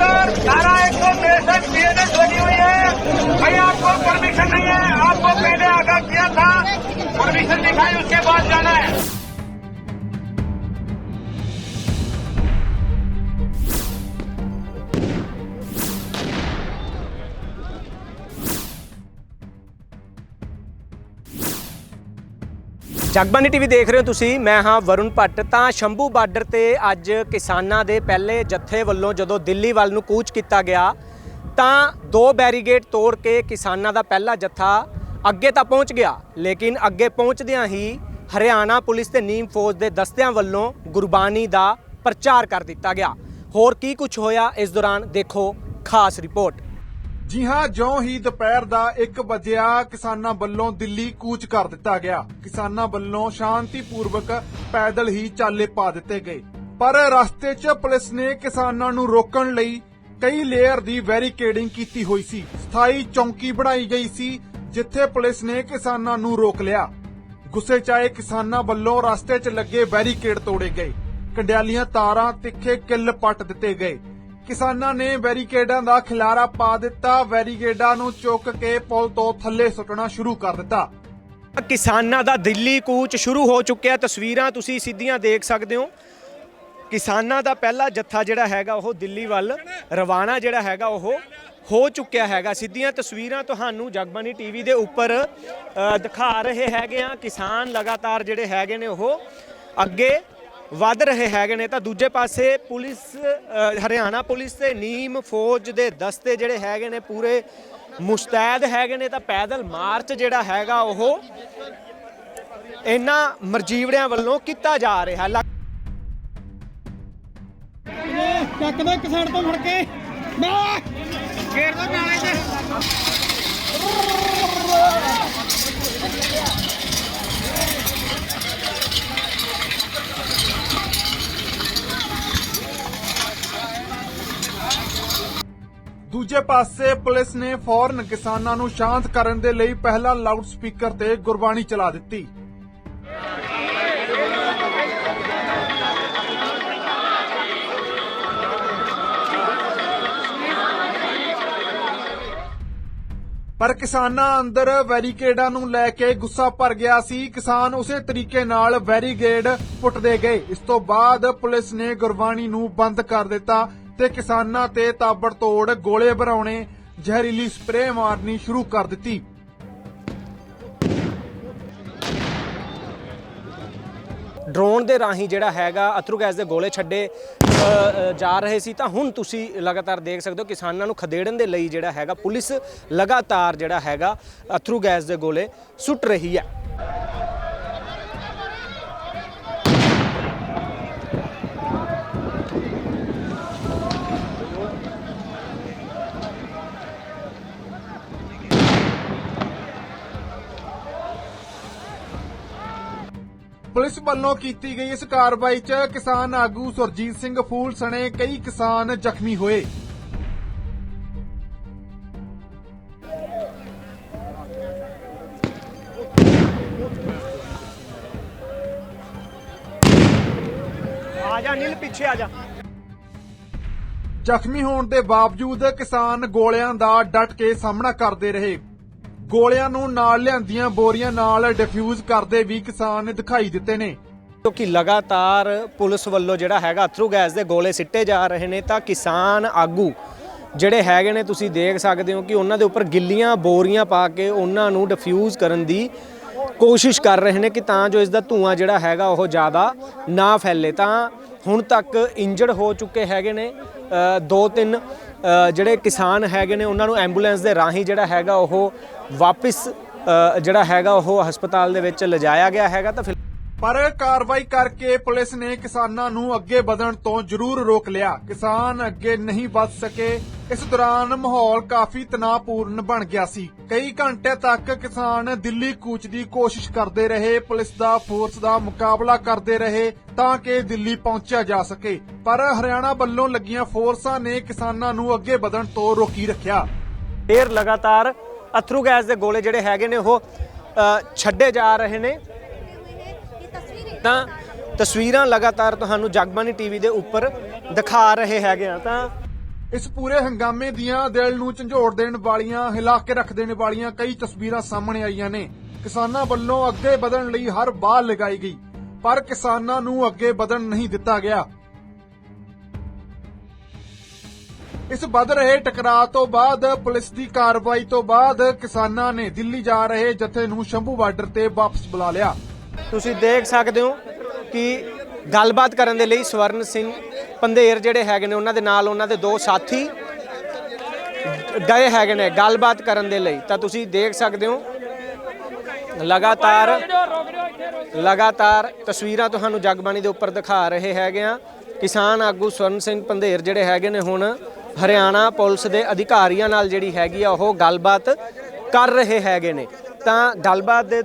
लगातार धारा एक सौ तिरसठ बीएनएस लगी हुई है भाई आपको परमिशन नहीं है आपको पहले आगाह ਜਗਬਾਨੀ ਟੀਵੀ ਦੇਖ ਰਹੇ ਹੋ ਤੁਸੀਂ। ਮੈਂ ਹਾਂ ਵਰੁਣ ਭੱਟ। ਤਾਂ ਸ਼ੰਭੂ ਬਾਰਡਰ ਤੇ ਅੱਜ ਕਿਸਾਨਾਂ ਦੇ ਪਹਿਲੇ ਜੱਥੇ ਵੱਲੋਂ ਜਦੋਂ ਦਿੱਲੀ ਵੱਲ ਨੂੰ ਕੂਚ ਕੀਤਾ ਗਿਆ, ਤਾਂ ਦੋ ਬੈਰੀਗੇਡ ਤੋੜ ਕੇ ਕਿਸਾਨਾਂ ਦਾ ਪਹਿਲਾ ਜੱਥਾ ਅੱਗੇ ਤਾਂ ਪਹੁੰਚ ਗਿਆ, ਲੇਕਿਨ ਅੱਗੇ ਪਹੁੰਚਦਿਆਂ ਹੀ ਹਰਿਆਣਾ ਪੁਲਿਸ ਤੇ ਨੀਮ ਫੌਜ ਦੇ ਦਸਤਿਆਂ ਵੱਲੋਂ ਗੁਰਬਾਣੀ ਦਾ ਪ੍ਰਚਾਰ ਕਰ ਦਿੱਤਾ ਗਿਆ। ਹੋਰ ਕੀ ਕੁਝ ਹੋਇਆ? ਇਸ ਦੌਰਾਨ ਦੇਖੋ ਖਾਸ ਰਿਪੋਰਟ। ਜੀ ਹਾਂ, ਜਿਉਂ ਹੀ ਦੁਪਹਿਰ ਦਾ 1 ਵਜਿਆ, ਕਿਸਾਨਾਂ ਵੱਲੋਂ ਦਿੱਲੀ ਕੂਚ ਕਰ ਦਿੱਤਾ ਗਿਆ। ਕਿਸਾਨਾਂ ਵੱਲੋਂ ਸ਼ਾਂਤੀਪੂਰਵਕ ਪੈਦਲ ਹੀ ਚਾਲੇ ਪਾ ਦਿੱਤੇ ਗਏ। ਪਰ ਰਸਤੇ 'ਚ ਪੁਲਿਸ ਨੇ ਕਿਸਾਨਾਂ ਨੂੰ ਰੋਕਣ ਲਈ ਕਈ ਲੇਅਰ ਦੀ ਬੈਰੀਕੇਡਿੰਗ ਕੀਤੀ ਹੋਈ ਸੀ। ਸਥਾਈ ਚੌਂਕੀ ਬਣਾਈ ਗਈ ਸੀ, ਜਿੱਥੇ ਪੁਲਿਸ ਨੇ ਕਿਸਾਨਾਂ ਨੂੰ ਰੋਕ ਲਿਆ। ਗੁੱਸੇ 'ਚ ਆਏ ਕਿਸਾਨਾਂ ਵੱਲੋਂ ਰਸਤੇ 'ਚ ਲੱਗੇ ਬੈਰੀਕੇਡ ਤੋੜੇ ਗਏ। ਕੰਡਿਆਲੀਆਂ ਤਾਰਾਂ ਤਿੱਖੇ ਕਿੱਲ ਪੱਟ ਦਿੱਤੇ ਗਏ। ਕਿਸਾਨਾਂ ਨੇ ਬੈਰੀਕੇਡਾਂ ਦਾ ਖਿਲਾਰਾ ਪਾ ਦਿੱਤਾ। ਬੈਰੀਕੇਡਾਂ ਨੂੰ ਚੁੱਕ ਕੇ ਪੁਲ ਤੋਂ ਥੱਲੇ ਸੁੱਟਣਾ ਸ਼ੁਰੂ ਕਰ ਦਿੱਤਾ। ਕਿਸਾਨਾਂ ਦਾ ਦਿੱਲੀ ਕੂਚ ਸ਼ੁਰੂ ਹੋ ਚੁੱਕਿਆ। ਤਸਵੀਰਾਂ ਤੁਸੀਂ ਸਿੱਧੀਆਂ ਦੇਖ ਸਕਦੇ ਹੋ। ਕਿਸਾਨਾਂ ਦਾ ਪਹਿਲਾ ਜੱਥਾ ਜਿਹੜਾ ਹੈਗਾ ਉਹ ਦਿੱਲੀ ਵੱਲ, ਰਵਾਨਾ ਜਿਹੜਾ ਹੈਗਾ ਉਹ ਹੋ ਚੁੱਕਿਆ ਹੈਗਾ। ਸਿੱਧੀਆਂ ਤਸਵੀਰਾਂ ਤੁਹਾਨੂੰ ਜਗਬਾਨੀ ਟੀਵੀ ਦੇ ਉੱਪਰ ਦਿਖਾ ਰਹੇ ਹੈਗੇ ਆ। ਕਿਸਾਨ ਲਗਾਤਾਰ ਜਿਹੜੇ ਹੈਗੇ ਨੇ ਉਹ ਅੱਗੇ ਵੱਧ ਰਹੇ ਹੈਗੇ ਨੇ ਤਾਂ ਦੂਜੇ ਪਾਸੇ ਪੁਲਿਸ ਹਰਿਆਣਾ ਪੁਲਿਸ ਤੇ ਨੀਮ ਫੌਜ ਦੇ ਦਸਤੇ ਜਿਹੜੇ ਹੈਗੇ ਨੇ ਪੂਰੇ ਮੁਸਤੈਦ ਹੈਗੇ ਨੇ ਤਾਂ ਪੈਦਲ ਮਾਰਚ ਜਿਹੜਾ ਹੈਗਾ ਉਹ ਇਹਨਾਂ ਮਰਜੀਵੜਿਆਂ ਵੱਲੋਂ ਕੀਤਾ ਜਾ ਰਿਹਾ। ਲੱਗ- ਚੱਕ ਦੇ ਇੱਕ ਸਾਈਡ ਤੋਂ ਫੜ ਕੇ। ਮੈਂ ਗੇਰ ਦੋ ਨਾਲੇ ਤੇ ਦੂਜੇ ਪਾਸੇ ਪੁਲਿਸ ਨੇ ਫੌਰਨ ਕਿਸਾਨਾਂ ਨੂੰ ਸ਼ਾਂਤ ਕਰਨ ਦੇ ਲਈ ਪਹਿਲਾ ਲਾਊਡ ਸਪੀਕਰ ਤੇ ਗੁਰਬਾਣੀ ਚਲਾ ਦਿੱਤੀ। ਪਰ ਕਿਸਾਨਾਂ ਅੰਦਰ ਬੈਰੀਕੇਡਾਂ ਨੂੰ ਲੈ ਕੇ ਗੁੱਸਾ ਭਰ ਗਿਆ ਸੀ। ਕਿਸਾਨ ਉਸੇ ਤਰੀਕੇ ਨਾਲ ਬੈਰੀਕੇਡ ਪੁੱਟਦੇ ਗਏ। ਇਸ ਤੋਂ ਬਾਅਦ ਪੁਲਿਸ ਨੇ ਗੁਰਬਾਣੀ ਨੂੰ ਬੰਦ ਕਰ ਦਿੱਤਾ। ਤੇ ਕਿਸਾਨਾਂ ਤੇ ਤਾਬੜਤੋੜ ਗੋਲੇ ਭਰਾਉਣੇ ਜ਼ਹਿਰੀਲੀ ਸਪਰੇਅ ਮਾਰਨੀ ਸ਼ੁਰੂ ਕਰ ਦਿੱਤੀ। ਡਰੋਨ ਦੇ ਰਾਹੀਂ ਜਿਹੜਾ ਹੈਗਾ ਅਥਰੂ ਗੈਸ ਦੇ ਗੋਲੇ ਛੱਡੇ ਅ, ਜਾ ਰਹੇ ਸੀ। ਤਾਂ ਹੁਣ ਤੁਸੀਂ ਲਗਾਤਾਰ ਦੇਖ ਸਕਦੇ ਹੋ ਕਿਸਾਨਾਂ ਨੂੰ ਖਦੇੜਨ ਦੇ ਲਈ ਜਿਹੜਾ ਹੈਗਾ ਪੁਲਿਸ ਲਗਾਤਾਰ ਜਿਹੜਾ ਹੈਗਾ ਅਥਰੂ ਗੈਸ ਦੇ ਗੋਲੇ ਸੁੱਟ ਰਹੀ ਹੈ। ਪੁਲਿਸ ਵੱਲੋਂ ਕੀਤੀ ਗਈ ਇਸ ਕਾਰਵਾਈ 'ਚ ਕਿਸਾਨ ਆਗੂ ਸੁਰਜੀਤ ਸਿੰਘ ਫੂਲ ਸਣੇ ਕਈ ਕਿਸਾਨ ਜ਼ਖਮੀ ਹੋਏ। ਆ ਜਾ ਨੀਲ ਪਿੱਛੇ ਆ ਜਾ ਜ਼ਖਮੀ ਹੋਣ ਦੇ ਬਾਵਜੂਦ ਕਿਸਾਨ ਗੋਲਿਆਂ ਦਾ ਡਟ ਕੇ ਸਾਹਮਣਾ ਕਰਦੇ ਰਹੇ। ਗੋਲਿਆਂ ਨੂੰ ਨਾਲ ਲਿਆਂਦੀਆਂ ਬੋਰੀਆਂ ਨਾਲ ਡਿਫਿਊਜ਼ ਕਰਦੇ ਵੀ ਕਿਸਾਨ ਦਿਖਾਈ ਦਿੱਤੇ ਨੇ। ਕਿਉਂਕਿ ਲਗਾਤਾਰ ਪੁਲਿਸ ਵੱਲੋਂ ਜਿਹੜਾ ਹੈਗਾ ਅਥਰੂ ਗੈਸ ਦੇ ਗੋਲੇ ਸਿੱਟੇ ਜਾ ਰਹੇ ਨੇ, ਤਾਂ ਕਿਸਾਨ ਆਗੂ ਜਿਹੜੇ ਹੈਗੇ ਨੇ, ਤੁਸੀਂ ਦੇਖ ਸਕਦੇ ਹੋ ਕਿ ਉਹਨਾਂ ਦੇ ਉੱਪਰ ਗਿੱਲੀਆਂ ਬੋਰੀਆਂ ਪਾ ਕੇ ਉਹਨਾਂ ਨੂੰ ਡਿਫਿਊਜ਼ ਕਰਨ ਦੀ ਕੋਸ਼ਿਸ਼ ਕਰ ਰਹੇ ਨੇ ਕਿ ਤਾਂ ਜੋ ਇਸ ਦਾ ਧੂਆਂ ਜਿਹੜਾ ਹੈਗਾ ਉਹ ਜ਼ਿਆਦਾ ਨਾ ਫੈਲੇ। ਤਾਂ ਹੁਣ ਤੱਕ ਇੰਜਰਡ ਹੋ ਚੁੱਕੇ ਹੈਗੇ ਨੇ ਦੋ ਤਿੰਨ ਜਿਹੜੇ ਕਿਸਾਨ ਹੈਗੇ ਨੇ, ਉਹਨਾਂ ਨੂੰ ਐਂਬੂਲੈਂਸ ਦੇ ਰਾਹੀਂ ਜਿਹੜਾ ਹੈਗਾ ਉਹ ਵਾਪਿਸ ਜਿਹੜਾ ਹੈਗਾ ਉਹ ਹਸਪਤਾਲ ਦੇ ਵਿੱਚ ਲਿਜਾਇਆ ਗਿਆ ਹੈਗਾ ਤਾਂ ਫਿਰ ਪਰ ਕਾਰਵਾਈ ਕਰਕੇ ਪੁਲਿਸ ਨੇ ਕਿਸਾਨਾਂ ਨੂੰ ਅੱਗੇ ਵਧਣ ਤੋਂ ਜ਼ਰੂਰ ਰੋਕ ਲਿਆ। ਕਿਸਾਨ ਅੱਗੇ ਨਹੀਂ ਵਧ ਸਕੇ। ਇਸ ਦੌਰਾਨ ਮਾਹੌਲ ਕਾਫੀ ਤਣਾਅਪੂਰਨ ਬਣ ਗਿਆ ਸੀ। ਕਈ ਘੰਟੇ ਤੱਕ ਕਿਸਾਨ ਦਿੱਲੀ ਕੂਚ ਦੀ ਕੋਸ਼ਿਸ਼ ਕਰਦੇ ਰਹੇ, ਪੁਲਿਸ ਦਾ ਫੋਰਸ ਦਾ ਮੁਕਾਬਲਾ ਕਰਦੇ ਰਹੇ ਤਾਂ ਕਿ ਦਿੱਲੀ ਪਹੁੰਚਿਆ ਜਾ ਸਕੇ। ਪਰ ਹਰਿਆਣਾ ਵੱਲੋਂ ਲੱਗੀਆਂ ਫੋਰਸਾਂ ਨੇ ਕਿਸਾਨਾਂ ਨੂੰ ਅੱਗੇ ਵਧਣ ਤੋਂ ਰੋਕੀ ਰੱਖਿਆ। ਫੇਰ ਲਗਾਤਾਰ ਅਥਰੂ ਗੈਸ ਦੇ ਗੋਲੇ ਜਿਹੜੇ ਹੈਗੇ ਨੇ ਉਹ ਛੱਡੇ ਜਾ ਰਹੇ ਨੇ। ਤਾਂ ਤਸਵੀਰਾਂ ਲਗਾਤਾਰ ਤੁਹਾਨੂੰ ਜਗਬਾਨੀ ਟੀਵੀ ਦੇ ਉੱਪਰ ਦਿਖਾ ਰਹੇ ਹੈਗੇ ਆ। ਤਾਂ ਇਸ ਪੂਰੇ ਹੰਗਾਮੇ ਦੀਆਂ ਦਿਲ ਨੂੰ ਝੰਜੋੜ ਦੇਣ ਵਾਲੀਆਂ, ਹਿਲਾ ਕੇ ਰੱਖ ਦੇਣ ਵਾਲੀਆਂ ਕਈ ਤਸਵੀਰਾਂ ਸਾਹਮਣੇ ਆਈਆਂ ਨੇ। ਕਿਸਾਨਾਂ ਵੱਲੋਂ ਅੱਗੇ ਵਧਣ ਲਈ ਹਰ ਬਾਹ ਲਗਾਈ ਗਈ, ਪਰ ਕਿਸਾਨਾਂ ਨੂੰ ਅੱਗੇ ਵਧਣ ਨਹੀਂ ਦਿੱਤਾ ਗਿਆ। ਇਸ ਵੱਧ ਰਹੇ ਟਕਰਾਅ ਤੋਂ ਬਾਅਦ ਪੁਲਿਸ ਦੀ ਕਾਰਵਾਈ ਤੋਂ ਬਾਅਦ ਕਿਸਾਨਾਂ ਨੇ ਦਿੱਲੀ ਜਾ ਰਹੇ ਜਥੇ ਨੂੰ ਸ਼ੰਭੂ ਬਾਰਡਰ ਤੇ ਵਾਪਸ ਬੁਲਾ ਲਿਆ। ਤੁਸੀਂ ਦੇਖ ਸਕਦੇ ਹੋ ਕਿ ਗੱਲਬਾਤ ਕਰਨ ਦੇ ਲਈ ਸਵਰਨ ਸਿੰਘ ਪੰਧੇਰ ਜਿਹੜੇ ਹੈਗੇ ਨੇ, ਉਹਨਾਂ ਦੇ ਨਾਲ ਉਹਨਾਂ ਦੇ ਦੋ ਸਾਥੀ ਗਏ ਹੈਗੇ ਨੇ ਗੱਲਬਾਤ ਕਰਨ ਦੇ ਲਈ। ਤਾਂ ਤੁਸੀਂ ਦੇਖ ਸਕਦੇ ਹੋ, ਲਗਾਤਾਰ ਲਗਾਤਾਰ ਤਸਵੀਰਾਂ ਤੁਹਾਨੂੰ ਜਗਬਾਣੀ ਦੇ ਉੱਪਰ ਦਿਖਾ ਰਹੇ ਹੈਗੇ ਆ। ਕਿਸਾਨ ਆਗੂ ਸਵਰਨ ਸਿੰਘ ਪੰਧੇਰ ਜਿਹੜੇ ਹੈਗੇ ਨੇ ਹੁਣ ਹਰਿਆਣਾ ਪੁਲਿਸ ਦੇ ਅਧਿਕਾਰੀਆਂ ਨਾਲ ਜਿਹੜੀ ਹੈਗੀ ਆ, ਉਹ ਗੱਲਬਾਤ ਕਰ ਰਹੇ ਹੈਗੇ ਨੇ। ਤਾਂ ਗੱਲਬਾਤ ਦੇ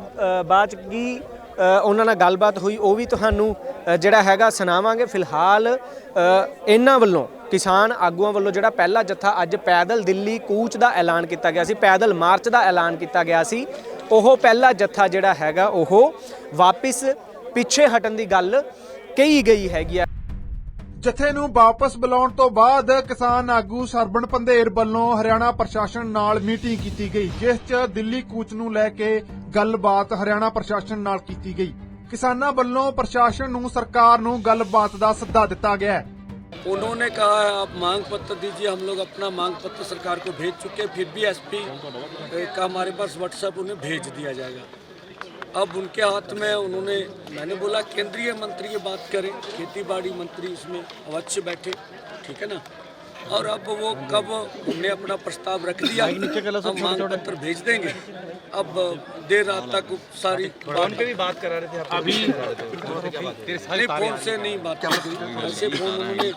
ਬਾਅਦ 'ਚ ਕੀ ਉਹਨਾਂ ਨਾਲ ਗੱਲਬਾਤ ਹੋਈ, ਉਹ ਵੀ ਤੁਹਾਨੂੰ ਜਿਹੜਾ ਹੈਗਾ ਸੁਣਾਵਾਂਗੇ। ਫਿਲਹਾਲ ਇਹਨਾਂ ਵੱਲੋਂ, ਕਿਸਾਨ ਆਗੂਆਂ ਵੱਲੋਂ ਜਿਹੜਾ ਪਹਿਲਾ ਜੱਥਾ ਅੱਜ ਪੈਦਲ ਦਿੱਲੀ ਕੂਚ ਦਾ ਐਲਾਨ ਕੀਤਾ ਗਿਆ ਸੀ, ਪੈਦਲ ਮਾਰਚ ਦਾ ਐਲਾਨ ਕੀਤਾ ਗਿਆ ਸੀ। ਉਹ ਪਹਿਲਾ ਜੱਥਾ ਜਿਹੜਾ ਹੈਗਾ, ਉਹ ਵਾਪਿਸ ਪਿੱਛੇ ਹਟਣ ਦੀ ਗੱਲ ਕਹੀ ਗਈ ਹੈਗੀ ਆ। ਜਥੇ ਨੂੰ ਵਾਪਸ ਬੁਲਾਉਣ ਤੋਂ ਬਾਅਦ ਕਿਸਾਨ ਆਗੂ ਸਰਬਣ ਪੰਧੇਰ ਵੱਲੋਂ ਹਰਿਆਣਾ ਪ੍ਰਸ਼ਾਸਨ ਨਾਲ ਮੀਟਿੰਗ ਕੀਤੀ ਗਈ, ਜਿਸ 'ਚ ਦਿੱਲੀ ਕੂਚ ਨੂੰ ਲੈ ਕੇ ਗੱਲਬਾਤ ਹਰਿਆਣਾ ਪ੍ਰਸ਼ਾਸਨ ਨਾਲ ਕੀਤੀ ਗਈ ਕਿਸਾਨਾਂ ਵੱਲੋਂ ਪ੍ਰਸ਼ਾਸਨ ਨੂੰ ਸਰਕਾਰ ਨੂੰ ਗੱਲਬਾਤ ਦਾ ਸੱਦਾ ਦਿੱਤਾ ਗਿਆ ਹੈ उन्होंने कहा है आप मांग पत्र दीजिए हम लोग अपना मांग पत्र सरकार को भेज चुके हैं फिर भी एसपी का हमारे पास व्हाट्सएप उन्हें भेज दिया जाएगा अब उनके हाथ में उन्होंने मैंने बोला केंद्रीय मंत्री ये बात करें खेती बाड़ी मंत्री इसमें अवश्य बैठे ठीक है ना और अब वो कब हमने अपना प्रस्ताव रख दिया हम मांग पत्र भेज देंगे। अब देर रात तक सारी फ़ोन पे भी बात करा रहे थे अभी नहीं फ़ोन से नहीं बात ऐसे फ़ोन उन्होंने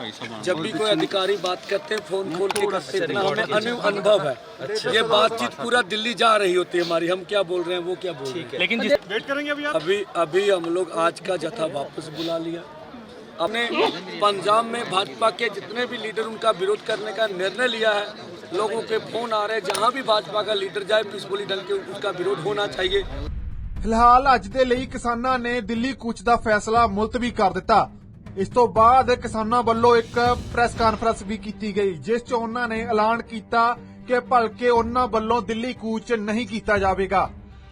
जब भी कोई अधिकारी बात करते हैं फ़ोन खोल के करते हैं इतना हमें अनुभव है। ये बातचीत पूरा दिल्ली जा रही होती है हमारी। हम क्या बोल रहे हैं वो क्या बोल रहे हैं। लेकिन वेट करेंगे अभी अभी अभी हम लोग आज का जथा वापस बुला लिया। हमने पंजाब में भाजपा के जितने भी लीडर उनका विरोध करने का निर्णय लिया है लोगों के फोन आ रहे हैं जहां भी भाजपा का लीडर जाए पीसफुली ढंग के उसका विरोध होना चाहिए ਫਿਲਹਾਲ ਅੱਜ ਦੇ ਲਈ ਕਿਸਾਨਾਂ ਨੇ ਦਿੱਲੀ ਕੂਚ ਦਾ ਫੈਸਲਾ ਮੁਲਤਵੀ ਕਰ ਦਿੱਤਾ ਇਸ ਤੋਂ ਬਾਅਦ ਕਿਸਾਨਾਂ ਵੱਲੋਂ ਇੱਕ ਪ੍ਰੈਸ ਕਾਨਫਰੰਸ ਵੀ ਕੀਤੀ ਗਈ ਜਿਸ 'ਚ ਉਹਨਾਂ ਨੇ ਐਲਾਨ ਕੀਤਾ ਕਿ ਭਲਕੇ ਉਹਨਾਂ ਵੱਲੋਂ ਦਿੱਲੀ ਕੂਚ ਨਹੀਂ ਕੀਤਾ ਜਾਵੇਗਾ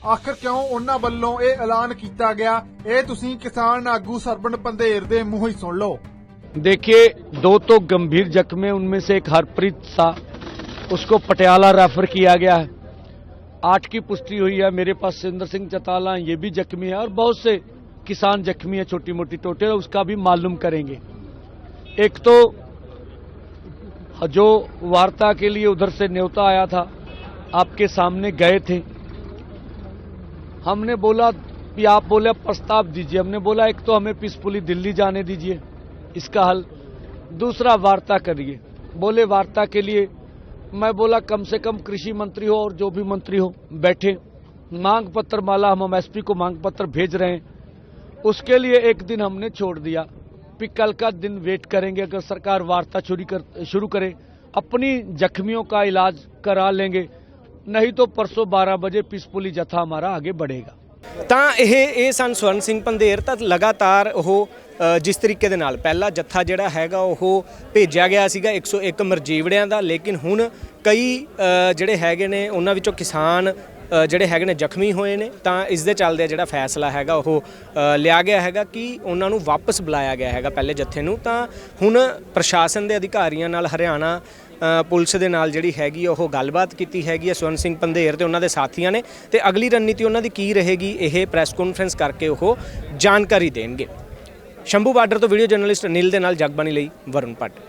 ਆਖਰ ਕਿਉਂ ਉਹਨਾਂ ਵੱਲੋਂ ਇਹ ਐਲਾਨ ਕੀਤਾ ਗਿਆ ਇਹ ਤੁਸੀਂ ਕਿਸਾਨ ਆਗੂ ਸਰਬਣ ਪੰਧੇਰ ਦੇ ਮੂੰਹੋਂ ਹੀ ਸੁਣ ਲਓ देखिए दो तो गंभीर जख्मे उनमें से एक हरप्रीत सा उसको पटियाला रेफर किया गया है आठ की पुष्टि हुई है मेरे पास सुंदर सिंह चताला ये भी जख्मी है और बहुत से किसान जख्मी है छोटी मोटी टोटल उसका भी मालूम करेंगे एक तो जो वार्ता के लिए उधर से न्योता आया था आपके सामने गए थे हमने बोला कि आप बोले प्रस्ताव दीजिए। हमने बोला, एक तो हमें पीसफुली दिल्ली जाने दीजिए, इसका हल। दूसरा, वार्ता करिए। बोले, वार्ता के लिए मैं बोला, कम से कम कृषि मंत्री हो और जो भी मंत्री हो, बैठे। मांग पत्र माला हम एसपी को मांग पत्र भेज रहे हैं। उसके लिए एक दिन हमने छोड़ दिया फिर कल का दिन वेट करेंगे। अगर सरकार वार्ता शुरू कर, शुरू करे, अपनी जख्मियों का इलाज करा लेंगे नहीं तो परसों 12 बजे पीसफुली जथा हमारा आगे बढ़ेगा ਤਾਂ ਇਹ ਇਹ ਸਨ ਸਵਰਨ ਸਿੰਘ ਪੰਧੇਰ ਤਾਂ ਲਗਾਤਾਰ ਉਹ ਅ, ਜਿਸ ਤਰੀਕੇ ਦੇ ਨਾਲ ਪਹਿਲਾ ਜੱਥਾ ਜਿਹੜਾ ਹੈਗਾ ਉਹ ਭੇਜਿਆ ਗਿਆ ਸੀਗਾ 101 ਮਰਜੀਵੜਿਆਂ ਦਾ ਲੇਕਿਨ ਹੁਣ ਕਈ ਅ, ਜਿਹੜੇ ਹੈਗੇ ਨੇ ਉਹਨਾਂ ਵਿੱਚੋਂ ਕਿਸਾਨ ਅ, ਜਿਹੜੇ ਹੈਗੇ ਨੇ ਜ਼ਖਮੀ ਹੋਏ ਨੇ ਤਾਂ ਇਸ ਦੇ ਚੱਲਦੇ ਜਿਹੜਾ ਫੈਸਲਾ ਹੈਗਾ ਉਹ ਅ, ਲਿਆ ਗਿਆ ਹੈਗਾ ਕਿ ਉਹਨਾਂ ਨੂੰ ਵਾਪਸ ਬੁਲਾਇਆ ਗਿਆ ਹੈਗਾ ਪਹਿਲੇ ਜੱਥੇ ਨੂੰ ਤਾਂ ਹੁਣ ਪ੍ਰਸ਼ਾਸਨ ਦੇ ਅਧਿਕਾਰੀਆਂ ਨਾਲ ਹਰਿਆਣਾ ਅ, ਪੁਲਿਸ ਦੇ ਨਾਲ ਜਿਹੜੀ ਹੈਗੀ ਆ, ਉਹ ਗੱਲਬਾਤ ਕੀਤੀ ਹੈਗੀ ਹੈ ਸਵਰਨ ਸਿੰਘ ਪੰਧੇਰ ਤੇ ਉਹਨਾਂ ਦੇ ਸਾਥੀਆਂ ਨੇ ਤੇ ਅਗਲੀ ਰਣਨੀਤੀ ਉਹਨਾਂ ਦੀ ਕੀ ਰਹੇਗੀ, ਇਹ ਪ੍ਰੈਸ ਕਾਨਫਰੰਸ ਕਰਕੇ ਉਹ ਜਾਣਕਾਰੀ ਦੇਣਗੇ। ਸ਼ੰਭੂ ਬਾਰਡਰ ਤੋਂ ਵੀਡੀਓ ਜਰਨਲਿਸਟ ਅਨਿਲ ਦੇ ਨਾਲ ਜਗਬਾਣੀ ਲਈ ਵਰੁਣ ਭੱਟ।